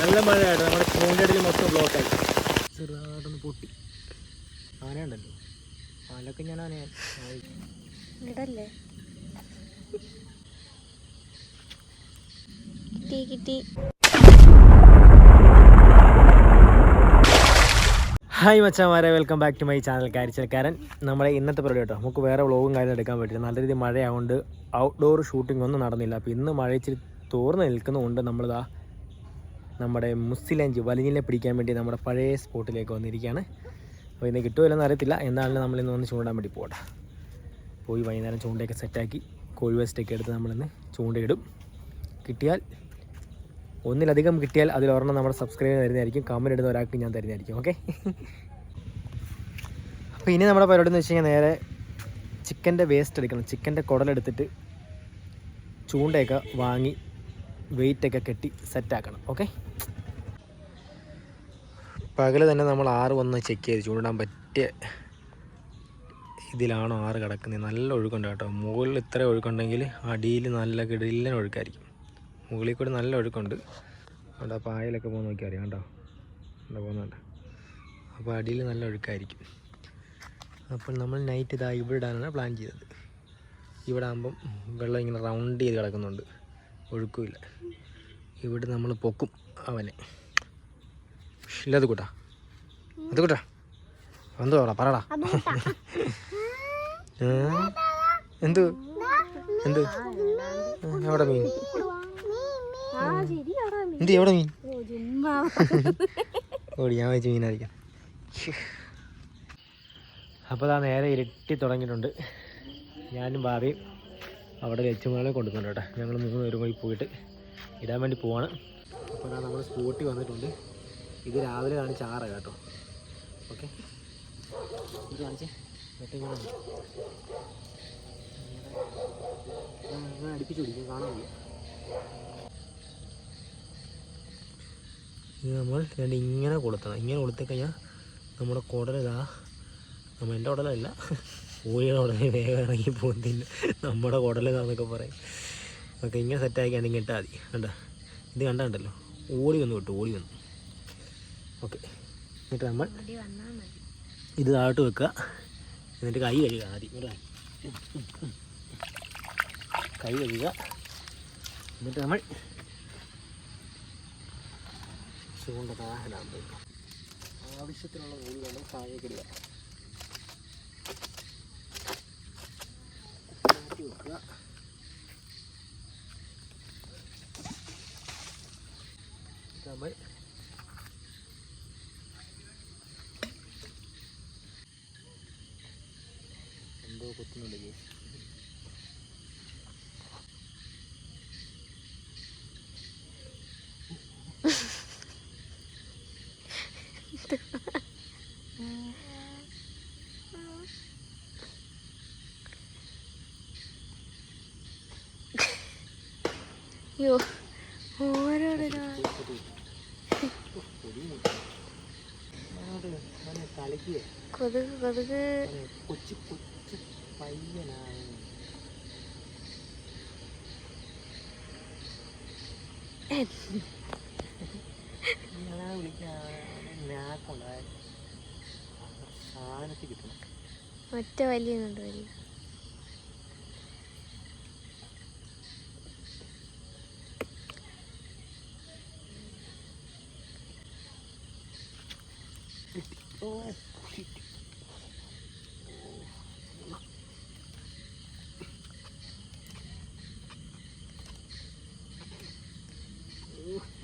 നല്ല മഴയായിട്ട് നമ്മുടെ ചൂണ്ടടിയിൽ മൊത്തം ബ്ലോക്കായി ചെറുതായിട്ടൊന്ന് പൊട്ടി. ആനയുണ്ടല്ലോ ആനൊക്കെ ഞാൻ ആനയാ. ഇടല്ലേ കിട്ടി കിട്ടി. ഹായ് മച്ചാമാരെ. Welcome back to my channel കാരിച്ചൽക്കാരൻ. നമ്മുടെ ഇന്നത്തെ പരിപാടി കേട്ടോ. നമുക്ക് വേറെ വ്ളോഗും കാര്യം എടുക്കാൻ പറ്റില്ല. നല്ല രീതിയിൽ മഴയായതുകൊണ്ട് ഔട്ട്ഡോർ ഷൂട്ടിംഗ് ഒന്നും നടന്നില്ല. അപ്പോൾ ഇന്ന് മഴ ഇച്ചിരി തോർന്ന് നിൽക്കുന്നതുകൊണ്ട് നമ്മളിതാ നമ്മുടെ മുസ്സിലഞ്ച് വലിഞ്ഞിനെ പിടിക്കാൻ വേണ്ടി നമ്മുടെ പഴയ സ്പോട്ടിലേക്ക് വന്നിരിക്കുകയാണ്. അപ്പോൾ ഇന്ന് കിട്ടുമല്ലെന്ന് അറിയത്തില്ല. എന്നാലും നമ്മളിന്ന് വന്ന് ചൂണ്ടാൻ വേണ്ടി പോകട്ടെ പോയി വൈകുന്നേരം ചൂണ്ടയൊക്കെ സെറ്റാക്കി കോഴി വേസ്റ്റൊക്കെ എടുത്ത് നമ്മളിന്ന് ചൂണ്ടയിടും. കിട്ടിയാൽ ഒന്നിലധികം കിട്ടിയാൽ അതിലൊരെണ്ണം നമ്മുടെ സബ്സ്ക്രൈബ് തരുന്നതായിരിക്കും. കമന്റ് ഇടുന്ന ഒരാൾക്ക് ഞാൻ തരുന്നതായിരിക്കും. ഓക്കെ അപ്പോൾ ഇനി നമ്മുടെ പരിപാടി എന്ന് വെച്ച് കഴിഞ്ഞാൽ നേരെ ചിക്കന്റെ വേസ്റ്റ് എടുക്കണം. ചിക്കന്റെ കുടലെടുത്തിട്ട് ചൂണ്ടയൊക്കെ വാങ്ങി വെയിറ്റൊക്കെ കെട്ടി സെറ്റാക്കണം ഓക്കെ? പകൽ തന്നെ നമ്മൾ ആറ് വന്ന് ചെക്ക് ചെയ്ത് ചൂടാൻ പറ്റിയ ഇതിലാണോ ആറ് കിടക്കുന്നത്. നല്ല ഒഴുക്കുണ്ട് കേട്ടോ. മുകളിൽ ഇത്ര ഒഴുക്കുണ്ടെങ്കിൽ അടിയിൽ നല്ല കിടിലൻ ഒഴുക്കായിരിക്കും. മുകളിൽ കൂടി നല്ല ഒഴുക്കുണ്ട്. അവിടെ പായലൊക്കെ പോകുന്ന നോക്കി അറിയാം കേട്ടോ. അവിടെ പോകുന്നുണ്ട്. അപ്പോൾ അടിയിൽ നല്ല ഒഴുക്കായിരിക്കും. അപ്പോൾ നമ്മൾ നൈറ്റ് ഇതാ ഇവിടെ ഇടാനാണ് പ്ലാൻ ചെയ്തത്. ഇവിടെ ആകുമ്പം വെള്ളം ഇങ്ങനെ റൗണ്ട് ചെയ്ത് കിടക്കുന്നുണ്ട്. ഒഴുക്കുമില്ല. ഇവിടെ നമ്മൾ പൊക്കും അവനെ. ഇല്ല അത് കൂട്ടാ. അത് കൂട്ടാ. എന്തു പറ പറടാ. എന്തു? എന്ത്? എവിടെ മീൻ? എന്ത് എവിടെ മീൻ? ഓടി ഞാൻ വെച്ച് മീനായിരിക്കാം. അപ്പോൾ അതാ നേരെ ഇരട്ടി തുടങ്ങിയിട്ടുണ്ട്. ഞാനും ഭാവിയും അവിടെ ലച്ചുമകളെ കൊണ്ടുവന്നുണ്ട് കേട്ടോ. ഞങ്ങൾ മൂന്ന് പേരും കൂടി പോയിട്ട് ഇടാൻ വേണ്ടി പോവാണ്. അപ്പോൾ നമ്മൾ സ്കൂട്ടി വന്നിട്ടുണ്ട്. ഇത് രാവിലെ കാണിച്ച ആറ് കേട്ടോ. ഓക്കെ. ഇത് കാണിച്ച്. വന്നു. അടുപ്പിച്ച് പിടിക്കും. ഇത് നമ്മൾ രണ്ട് ഇങ്ങനെ കൊളുത്തണം. ഇങ്ങനെ കൊളുത്തി കഴിഞ്ഞാൽ നമ്മുടെ കുടലിതാ നമ്മൾ എന്റെ കുടലല്ല കോഴിയുടെ ഉടനെ വേഗം ഇറങ്ങി പോകുന്നില്ല നമ്മുടെ കുടലെന്നൊക്കെ പറയും. ഓക്കെ ഇങ്ങനെ സെറ്റാക്കിയാണ് ഇങ്ങനെ ഇട്ടാൽ മതി. കണ്ട? ഇത് കണ്ടല്ലോ ഓടി വന്നു കിട്ടും ഓടി വന്നു. ഓക്കെ എന്നിട്ട് നമ്മൾ ഇത് താഴോട്ട് വെക്കുക. എന്നിട്ട് കൈ കഴുകുക ആദ്യം. കൈ കഴുകുക. എന്നിട്ട് നമ്മൾ ചൂണ്ട താഴെ ആവശ്യത്തിനുള്ള കൂടി നമ്മൾ താഴേക്ക് ഇത് നമ്മൾ എന്തോ കുത്തുന്നുണ്ട് കേസ് അയ്യോ ഓരോരോ കളിക്കുക കൊതുക് കൊതുക്. കൊച്ചു കൊച്ചു പയ്യനാണ് ഞാൻ വിളിക്കാൻ ഞാക്കുണ്ടായ സാധനത്തിൽ കിട്ടണം. ഒറ്റ വലിയ കൊണ്ട്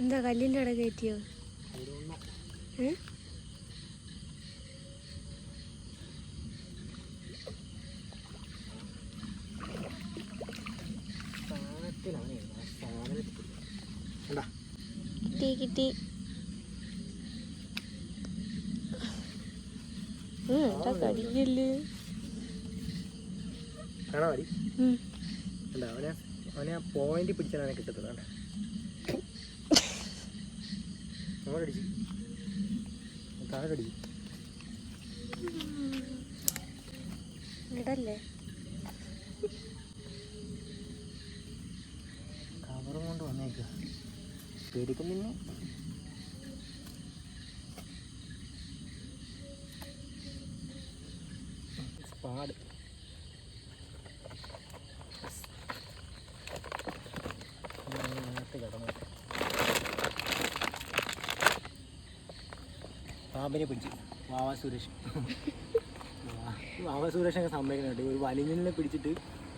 എന്താ കല്ലിന്റെ ഇട കയറ്റിയോ. ഏ? കിട്ടി കിട്ടി ഉം, എന്താ കടിക്കൽ മതി അവനെ അവനെ ആ പോയിന്റ് പിടിച്ചാൽ കിട്ടുന്നത് അങ്ങോട്ടടിച്ച് താഴെ ഇടല്ലേ കവറും കൊണ്ട് വന്നേക്കുക പേടിക്കുന്നില്ല. പാമ്പിനെ പിടിച്ചു. വാവ സുരേഷ്. വാവ സുരേഷൊക്കെ സമ്മതിക്കുന്നുണ്ട് ഒരു വലിഞ്ഞിനെ പിടിച്ചിട്ട്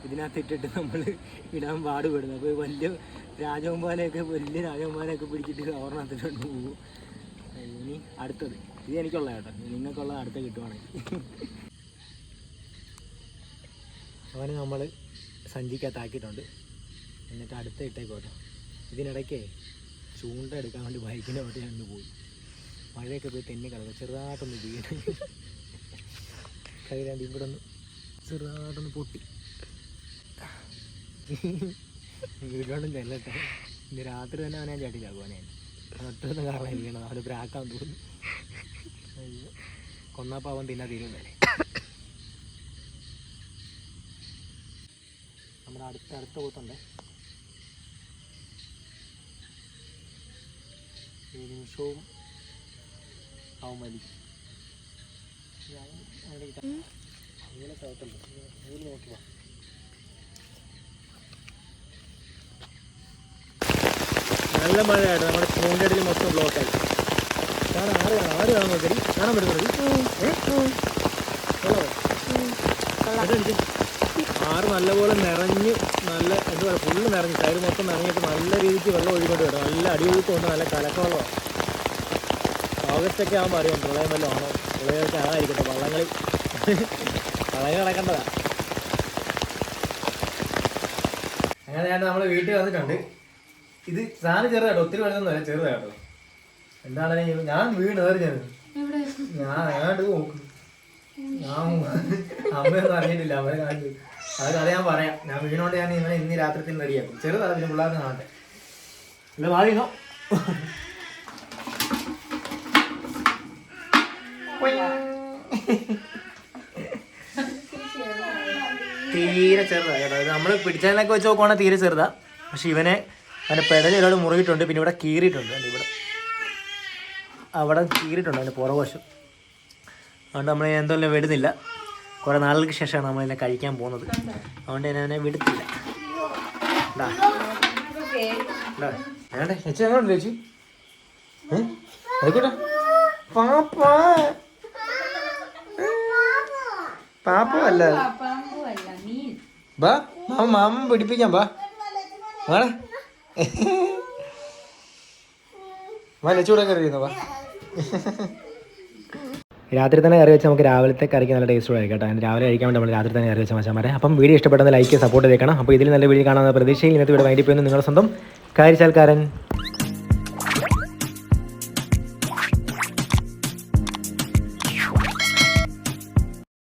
ഇതിനകത്ത് ഇട്ടിട്ട് നമ്മൾ ഇടാൻ പാടുപെടുന്നു. അപ്പോൾ വലിയ രാജകുമാരനെയൊക്കെ വലിയ രാജകുമാരനെയൊക്കെ പിടിച്ചിട്ട് ഓർണത്തിട്ടുണ്ട് പോകും ഇനി അടുത്തത്. ഇത് എനിക്കുള്ള കേട്ടോ. നിങ്ങൾക്കുള്ള അടുത്ത കിട്ടുവാണെങ്കിൽ. അവനെ നമ്മൾ സഞ്ചിക്കകത്താക്കിയിട്ടുണ്ട്. എന്നിട്ട് അടുത്ത ഇട്ടേക്കോട്ടെ ഇതിനിടയ്ക്ക് ചൂണ്ട എടുക്കാൻ വേണ്ടി ബൈക്കിന്റെ അവിടെ ഞാൻ പോയി. മഴയൊക്കെ പോയി തെന്നി കിടക്കും ചെറുതായിട്ടൊന്ന് വീണ്. കൈരാണ്ട് ഇവിടെ ഒന്ന് ചെറുതായിട്ടൊന്ന് പൊട്ടി. വീടുകളും ചെല്ലട്ടെ. ഇന്ന് രാത്രി തന്നെ അവനെ ഞാൻ ചാട്ടിലാക്കുവാൻ ഞാൻ. ഒറ്റൊന്നും കാരണം വീണത്. അവന് ബ്രാക്കാൻ തോന്നുന്നു കൊന്നാപ്പാവൻ തിന്നാ തീരുന്നല്ലേ നമ്മുടെ അടുത്ത അടുത്ത കൂത്തുണ്ട്. ഈ നിമിഷവും നല്ല മഴയായിട്ട് നമ്മുടെ ചൂണ്ടടിയിൽ മൊത്തം ബ്ലോക്കായി കാരണം ആര് ആറ് കാണാൻ നോക്കി കാണാൻ പറ്റുന്നത് ആറ് നല്ലപോലെ നിറഞ്ഞ് നല്ല എന്താ പറയുക ഫുള്ള് നിറഞ്ഞ്. സൈഡ് മൊത്തം നിറഞ്ഞിട്ട് നല്ല രീതിക്ക് വെള്ളം ഒഴുകിക്കൊണ്ട് വരും നല്ല അടിയൊഴുക്കം ഉണ്ട് നല്ല കലക്കവെള്ളമാണ് ഓഗസ്റ്റ് ഒക്കെ ആകുമ്പോൾ അറിയാം പ്രളയം വല്ലതും ആണോ? പ്രളയമൊക്കെ ആകാതിരിക്കട്ടെ. വള്ളങ്ങളിൽ വള്ളങ്ങൾ നടക്കേണ്ടതാ. അങ്ങനെ നമ്മൾ വീട്ടിൽ വന്നിട്ടുണ്ട്. ഇത് സാധനം ചെറുതാട്ടോ ഒത്തിരി വലുതൊന്നുമല്ല ചെറുതാട്ടോ എന്താണ് ഞാൻ വീണ് എറിഞ്ഞത്. ഞാൻ ഏതാണ്ട് നോക്കും ഞാൻ അമ്മയൊന്നും അറിഞ്ഞിട്ടില്ല. അവരെ കാണിച്ചു അത് കഥ ഞാൻ പറയാം. ഞാൻ വീണോണ്ട് ഞാൻ ഇവനെ ഇന്ന് രാത്രി റെഡിയാക്കും ചെറുതാണ് പിന്നെ പിള്ളേർക്ക് കാണട്ടെ. ഇല്ല വാങ്ങിനോ തീരെ ചെറുതാ ഇത് നമ്മൾ പിടിച്ചതിനൊക്കെ വെച്ച് നോക്കുവാണെങ്കിൽ തീരെ ചെറുതാ. പക്ഷെ ഇവനെ അവന്റെ പെടൽ ഒരാൾ മുറുകിയിട്ടുണ്ട് പിന്നെ ഇവിടെ കീറിയിട്ടുണ്ട്. കണ്ടോ ഇവിടെ? അവിടെ കീറിയിട്ടുണ്ട് അതിന്റെ പുറവശം അതുകൊണ്ട് നമ്മൾ എന്തെല്ലാം വിടുന്നില്ല. കുറേ നാളുകൾക്ക് ശേഷമാണ് നമ്മളിതിനെ കഴിക്കാൻ പോകുന്നത്. അതുകൊണ്ട് ഞാൻ അവനെ വിടുത്തില്ല. ചേച്ചി ചേച്ചി? ഏ? ആയിക്കോട്ടെ പാപ്പ. പാപ്പ അല്ല ബാ മാമ മാമ പിടിപ്പിക്കാം ബാ. വേണേ വാ ലച്ചൂടെ കയറിയിരുന്നു വാ. രാത്രി തന്നെ കറി വെച്ച് നമുക്ക് രാവിലത്തെ കറിക്ക് നല്ല ടേസ്റ്റ് ആയിരിക്കും കേട്ടോ. രാവിലെ കഴിക്കാൻ വേണ്ടി നമ്മൾ രാത്രി തന്നെ കറി വെച്ച മച്ചാമാരെ അപ്പം വീഡിയോ ഇഷ്ടപ്പെടുന്ന ലൈക്ക് സപ്പോർട്ട് ചെയ്തേക്കണം. അപ്പോൾ ഇതിൽ നല്ല വീഡിയോ കാണാൻ പ്രതീക്ഷയിൽ ഇന്നത്തെ വീഡിയോ വൈകിട്ട് പോയി നിങ്ങളുടെ സ്വന്തം കാര്യച്ചാൽക്കാരൻ